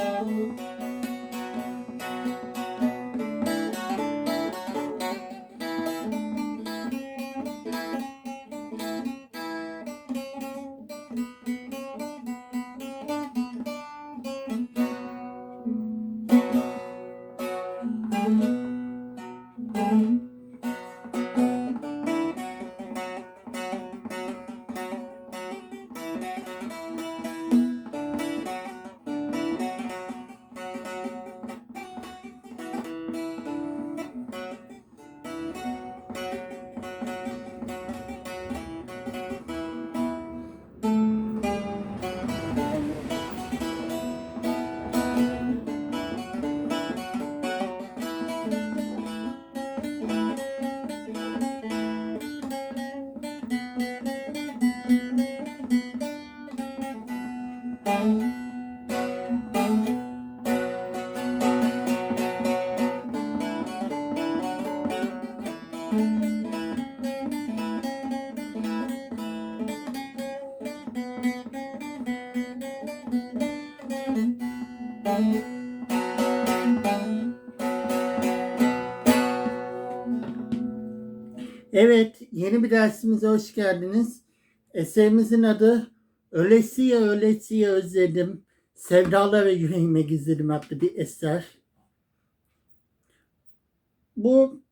Música Evet, yeni bir dersimize hoş geldiniz. Eserimizin adı Ölesiye Ölesiye Özledim, Sevdalar ve Yüreğime Gizledim adlı bir eser. Bu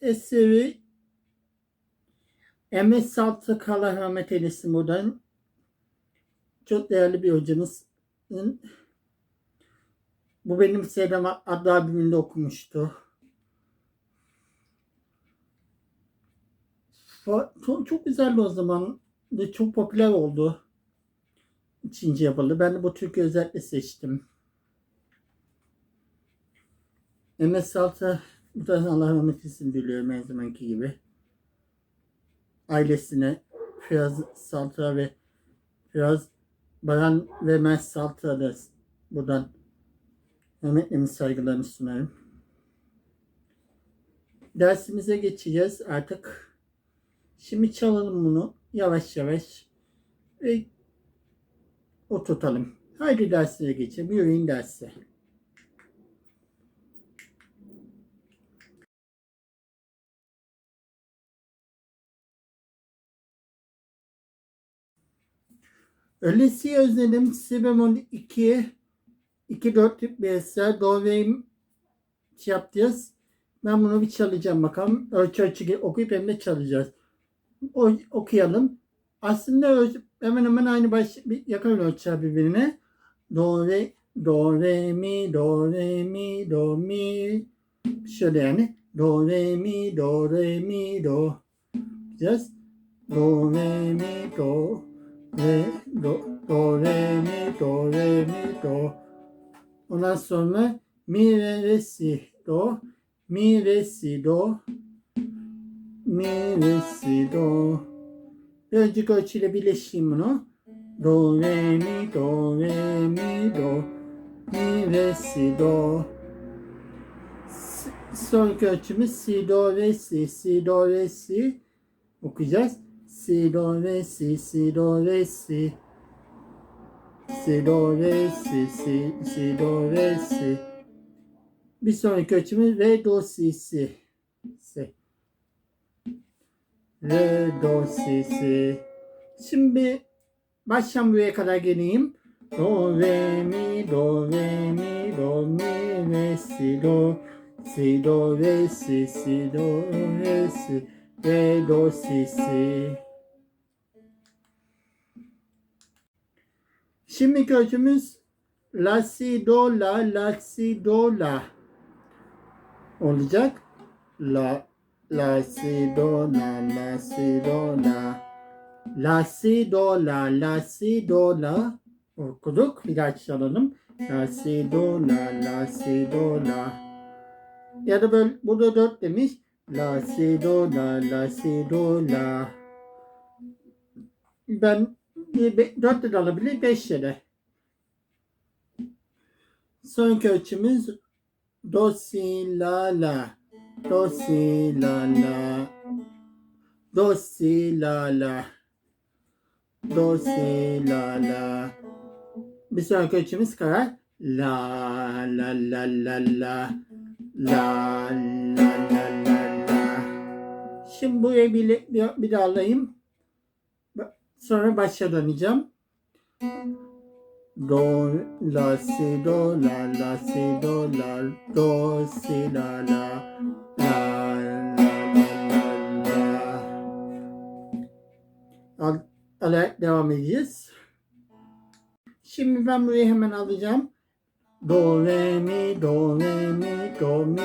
eseri Emre Saltı Kala Rahmet eylesin buradan. Çok değerli bir hocamızın bu benim Selam adlı albümünde okumuştu. Fa- Çok, güzeldi o zaman ve çok popüler oldu. İkinci yapıldı. Ben de bu türkü özellikle seçtim. Mehmet Salta bu da Allah rahmet eylesin diliyorum her zamanki gibi. Ailesine Firaz Salta ve Firaz Baran ve Mert Salta da buradan rahmetlerimi saygılarımı sunarım. Dersimize geçeceğiz artık. Şimdi çalalım bunu yavaş yavaş ve oturtalım. Haydi derslere geçelim. Yürüyün derse. Öylesi özledim. Si bemol 2 2 4 bir eser. Do ve şey yapacağız. Ben bunu bir çalacağım bakalım. Ölçü ölçü okuyup hem de çalacağız o, okuyalım. Aslında hemen hemen aynı baş bir- yakın ölçüler birbirine. Do re do re mi do re mi do mi. Şöyle yani. Do re mi do re mi do. Diyeceğiz. Do re mi do. Re do do re mi do re mi do. Ondan sonra mi re re si do. Mi re si do mi re si do bir önceki ölçüyle birleştireyim bunu. Do re mi do re mi do. Mi re si do sonraki ölçümüz si do re si si do re si. Okuyacağız. Si do re si si do re si. Si do re si si si do re si. Bir sonraki ölçümüz re do si si Re, do, si, si. Şimdi baştan buraya kadar geleyim. Do, re, mi, do, re, mi, do, mi, re, si, do. Si, do, re, si, si, do, re, si. Re, do, si, si. Şimdi ölçümüz La, si, do, la, la, si, do, la. Olacak. La, La si do la la si do la La si do la la si do la okuduk bir daha çalalım. La si do la la si do la ya da böyle burada dört demiş. La si do la la si do la ben dört de alabilir beş de. Sonraki ölçümüz do si la la Do si la la. Do si la la. Do si la la. Bir sonraki ölçümüz karar. La la la la la. La la la la la. Şimdi buraya bir, bir, bir daha alayım. Sonra başa döneceğim. Do, la, si, do, la, la, si, do, la, do, si, la, la, la, la, la, la. Al, alarak devam edeceğiz. Şimdi ben burayı hemen alacağım. Do, re, mi, do, re, mi, do, mi,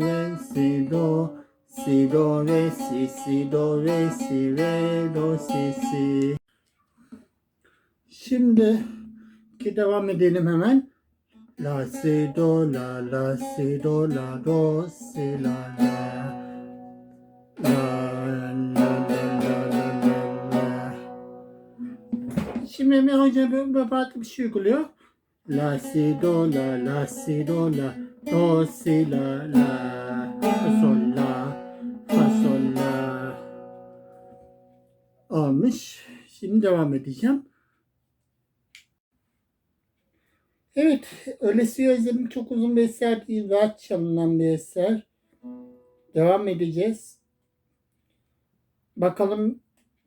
re, si, do, si, do, re, si, si, do, re, si, re, do, si, si. Şimdi ki devam edelim hemen. La, si, do, la, la, si, do, la, do, si, la, la. La, la, la, la, la. Şimdi Emre Hoca bir farklı bir şey uyguluyor. La si do la la si do la do si la la fa sol la fa sol la olmuş. Şimdi devam edeceğim. Evet, Öylesi Özlem'in çok uzun bir eser değil, rahat çalınan bir eser. Devam edeceğiz. Bakalım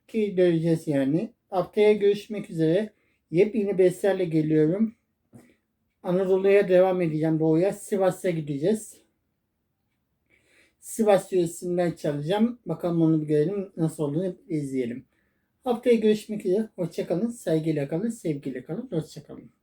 ki göreceğiz yani. Haftaya görüşmek üzere. Yepyeni bir eserle geliyorum. Anadolu'ya devam edeceğim doğuya. Sivas'a gideceğiz. Sivas yöresinden çalacağım. Bakalım onu bir görelim. Nasıl olduğunu izleyelim. Haftaya görüşmek üzere. Hoşçakalın. Saygıyla kalın. Sevgiyle kalın. Hoşçakalın.